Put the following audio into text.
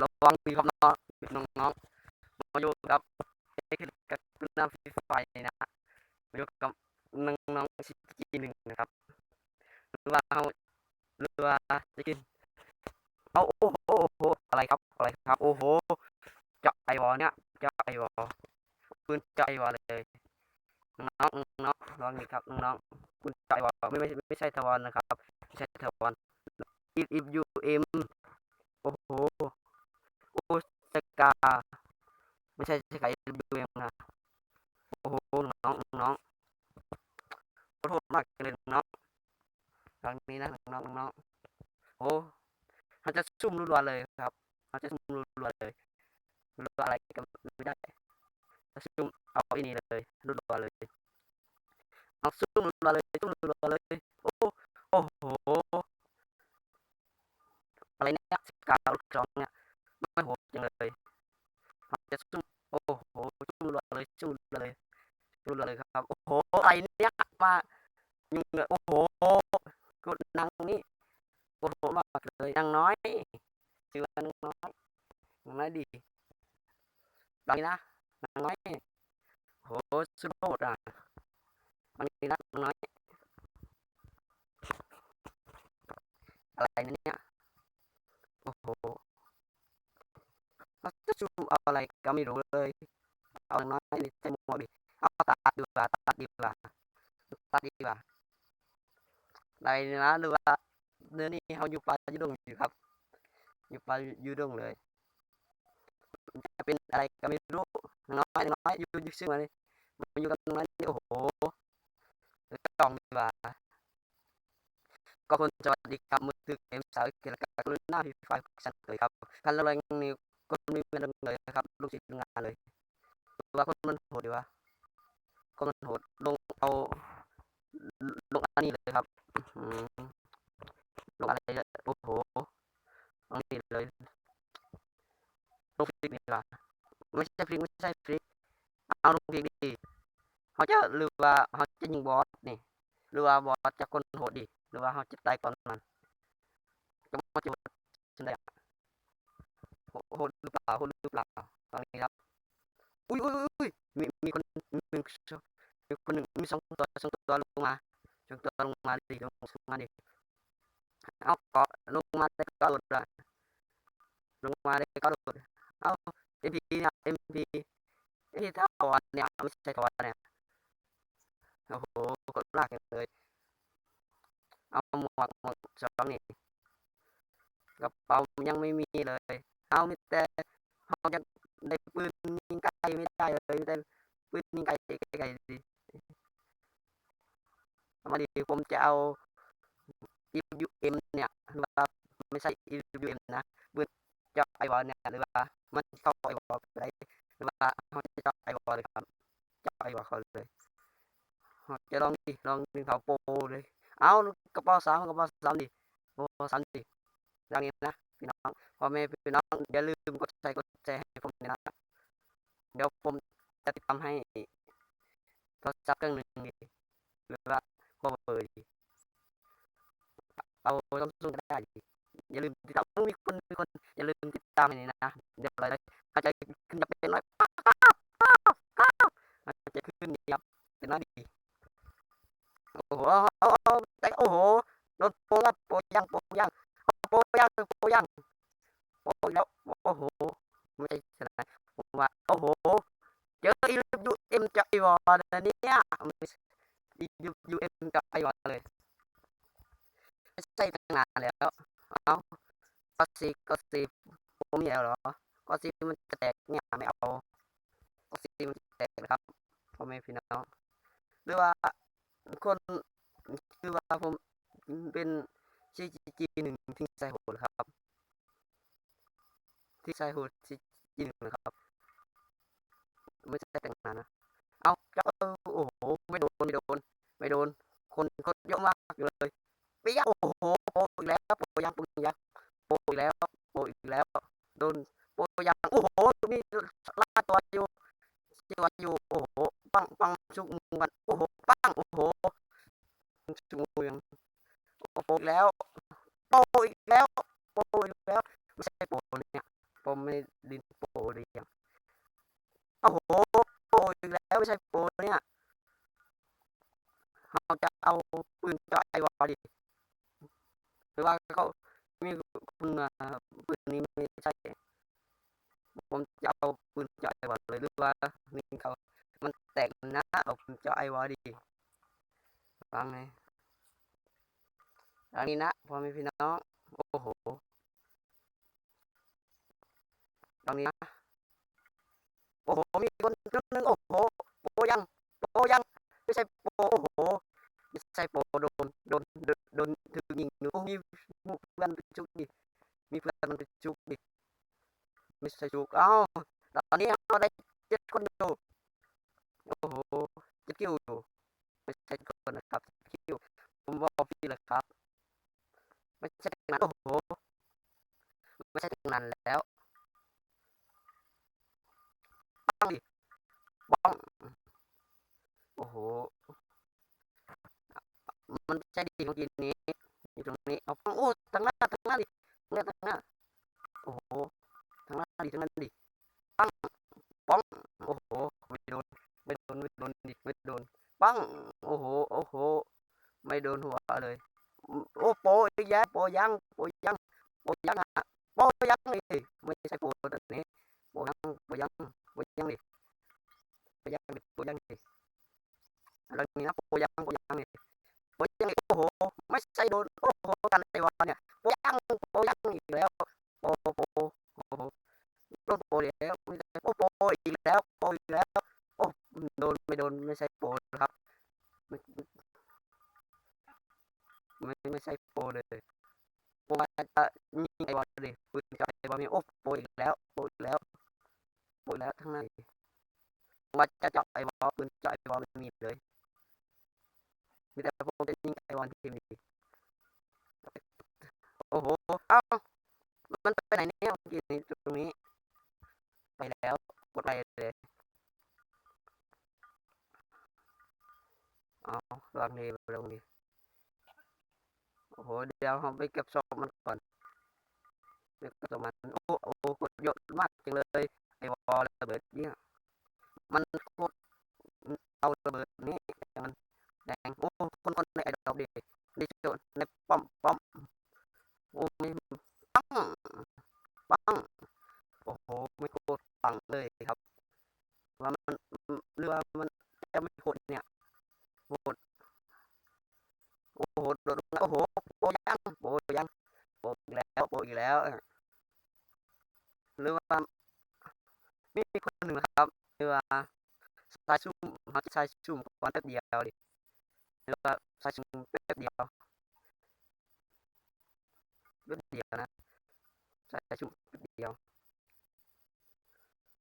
ระวังดีครับน้องน้องๆมาอยู่กับเอ็กซ์กับน้ำฟีไฟนะมาอยู่กับน้องน้องๆสิจีหนึ่งนะครับหรือว่าเอาหรือว่าจะกินเอาโอ้โหอะไรครับอะไรครับ โอ้โหจะไอวอเนี่ยจะไอวอปืนจะไอวอเลยน้องๆน้องๆลองดีครับน้องๆปืนจาะไอวอไม่ไม่ไม่ใช่ทวารนะครับไม่ใช่ทวาร if if you m โอ้โห โอ้ส กา ไม่ใช่สกา if you m นะ โอ้โห น้องน้องขอโทษมากเลยน้องครั้งนี้นะน้องน้องโอ้เขาจะซุ่มรัวเลยครับเขาจะซุ่มรัวเลยรัวอะไรก็ไม่ได้จะซุ่มเอาอีนี่เลยรัวเลยเอาซุ่มรัวเลยซุ่มรัวเลย โอ้โอ้โหอะไรเนี่ยสกาลูกจองเนี่ยไม่โหดจังเลย จะซุ่มโอ้โหซุ่มรัวเลยซุ่มรัวเลยซุ่มรัวเลยครับโอ้โหอะไรเนี่ยมายิงเลยโอ้โหกดนางนี่โอ้โหมากเลยนางน้อยชื่อว่านางน้อยนางน้อยดีดังนี้นะนางน้อยโอ้โหสุดโหดอะมันนี่นะนางน้อยอะไรเนี่ยโอ้โห เขาจะซูมอะไรก็ไม่รู้เลย เอาน้อยดิใส่หมวกดิเอาตัดดีกว่าตัดดีกว่าตัดดีกว่าอะไรนะหรือว่าเนื้อนี่เขาอยู่ปลาอยู่ดงอยู่ครับ อยู่ปลาอยู่ดงเลยจะเป็นอะไรก็ไม่รู้น้อยน้อยอยู่อยู่ซึ่งมาเลยมาอยู่กัน้อยนี่โอ้โหจองดีกว่าก็คนสวัสดีครับมือถือเกมสาวเกียรติกับรุ่นหน้าพีไฟสันเลยครับคันละแรงนี่ ก็มีเป็นเลยครับ ลูกศิษย์งานเลยว่าคนมันโหดดีวะคนมันโหดลงเอาลงอันนี้เลยครับลงอะไรโอ้โหลงนี่เลยลงฟลิกนี่ละไม่ใช่ฟลิกไม่ใช่ฟลิกเอาลงฟลิกดีเขาจะหรือว่าเขาจะยิงบอสนี่หรือว่าบอสจะคนโหดดีหรือว่าเขาจะตายก่อนมันก็มาจะฉันได้ โหดหรือเปล่าโหดหรือเปล่าตอนนี้ครับ อุ้ยอุ้ยอุ้ยมีมีคนมีมีคนหนึ่งมีสองตัวสองตัวลงมาสองตัวลงมาดิลงมาดิเอาเกาะลงมาได้ก็หลุดละลงมาได้ก็หลุดเอาเอ็มพีเนี่ยเอ็มพีเอ้ยถ้าถอนเนี่ยไม่ใช่ถอนเนี่ยโอ้โหกดลากเลยเอาหมวกหมวกสองนี่กระเป๋ายังไม่มีเลย เอาไม่แต่เขายังได้ปืนยิงไกลไม่ได้เลยไม่ปืนยิงไกลไกลดิเอามาดิผมจะเอา EWM เนี่ยหรือว่าไม่ใช่ EWM นะปืนจาะไอวอลเนี่ยหรือว่ามันเข้าไอวอลไปได้หรือว่าเขาจะจาะไอวอลเลยครับเจาะไอวอลเขาเลยจะลองดิลองดึงเขาโปเลย เอากระเป๋าสามกระเป๋าสามดิโอ้สามดิอย่างนี้นะ พี่น้องพ่อแม่พี่น้องอย่าลืมกดใจกดแชร์ให้ผมนะเดี๋ยวผมจะติดตามให้โทรศัพท์เครื่องหนึ่งดิหรือว่าโคเวอร์ดิเอาซัมซุงก็ได้ดิอย่าลืมติดตามมีคนมีคนอย่าลืมติดตามให้นี่นะเดี๋ยวอะไรอาจจะขึ้นจะเป็นน้อยป้าป้าป้าป้าอาจจะขึ้นดีครับเป็นน้อยดีโอ้โหโอ้โหแต่โอ้โหโดนโปแล้วโปยังโปยังโปยังโปยังโปแล้วโอ้โหไม่ใช่ชนะผมว่าโอ้โหเจออียูเอ็มจากไอวอลเนี่ยอียูยูเอ็มจากไอวอลเลย ใช่ตั้งนานแล้ว เอาก็ซีก็ซีผมมีแล้วเหรอ ก็ซีมันจะแตกเนี่ยไม่เอา ก็ซีมันจะแตกนะครับพ่อแม่พี่น้องหรือว่าคนคือว่าผมเป็นจีจีหนึ่งที่ใส่โหดครับ ที่ใส่โหดจีจีหนึ่งนะครับ ไม่ใช่แต่งงานนะ เอาจะโอ้โห ไม่โดน ไม่โดน ไม่โดน คนคนเยอะมากเลยไปยะโอ้ โปอแล้วโปอีกแล้วโปอีกแล้วไม่ใช่โปเนี่ยโปไม่ดินโปเรียงโอ้โหโปอีกแล้วไม่ใช่โปเนี่ยเราจะเอาปืนจ่อไอวอดิหรือว่าเขามีคุณปืนนี้ไม่ใช่ผมจะเอาปืนจ่อไอวอดเลยหรือว่านี่เขามันแตกนะเอาปืนจ่อไอวอดิฟังไหม ทางนี้นะพ่อแม่พี่น้อง โอ้โหตรงนี้นะโอ้โห มีคนนึงนึงโอ้โหโปยังโปยังไม่ใช่โปโอ้โหไม่ใช่โปโดนโดนโดนโดนถือยิงหนูมีเพื่อนจุกดิมีเพื่อนมันจุกดิไม่ใช่จุกเอ้าตอนนี้เราได้เจ็ดคนอยู่โอ้โหเจ็ดคิวอยู่ไม่ใช่คนนะครับคิวผมบอกพี่เลยครับ ไม่ใช่ตรงนั้นโอ้โหไม่ใช่ตรงนั้นแล้วบ้องดิบ้องโอ้โหมันใช่ดีเมื่อกี้นี้อยู่ตรงนี้เอาป้องโอ้ทางหน้าทางหน้าดิทางหน้าทางหน้าโอ้โหทางหน้าดิทางหน้าดิปังป้องโอ้โหไม่โดนไม่โดนไม่โดนดิไม่โดนปังโอ้โหโอ้โหไม่โดนหัวเลย โอ้โปอีกแย่โปยังโปยังโปยังอะโปยังนี่ไม่ใช่โปตัวนี้โปยังโปยังโปยังนี่โปยังนี่โปยังนี่อะไรนี่นะโปยังโปยังนี่โปยังนี่โอ้โหไม่ใช่โดนโอ้โหกันไอ้วะเนี่ยโปยังโปยังอีกแล้วโปโปโอ้โหโดนโปแล้วไม่ใช่โอ้โปอีกแล้วโปอีกแล้วโอ้โดนไม่โดนไม่ใช่โปครับ ไม่ไม่ไม่ใช่โปเลยโปมาจะยิงไอ้บอลเลยปืนจะ ไอ้บอลมีโอ้โปอีกแล้วโปอีกแล้วโปอีกแล้วทั้งนั้นมาจะเจาะไอ้บอลปืนเจาะไอ้บอลไม่มีเลยมีแต่ผมจะยิงไอ้บอลทีมนี้โอ้โหเอ้ามันไปไหนเนี่ยเมื่อกี้นี้ตรงนี้ ไปแล้วกดไปเลยเอาวางนี้ลงนี้โอ้โหเดี๋ยวเราไปเก็บศพมันก่อนเก็บศพมันโอ้ เยอะมากจังเลยไอ้วอลระเบิดเนี่ยมันโคตรเอาระเบิดนี้มันแดง โอ้ คนคนในไอ้ดอกดิในโจนในป้อมป้อม โอ้ไม่ปังปัง โอ้โห ไม่โคตรปังเลยครับ ว่ามันเรือมันจะไม่โคตรเนี่ยโคตรโอ้โหโดดโอ้โห โปยังโปยังโปอีกแล้วโปอีกแล้วหรือว่ามีคนหนึ่งครับหรือว่า สายซุ่มเขาใช้ชุ่มก่อนแป๊บเดียวดิหรือว่าใช้ชุ่มแป๊บเดียวแป๊บเดียวนะใช้ชุ่มแป๊บเดียว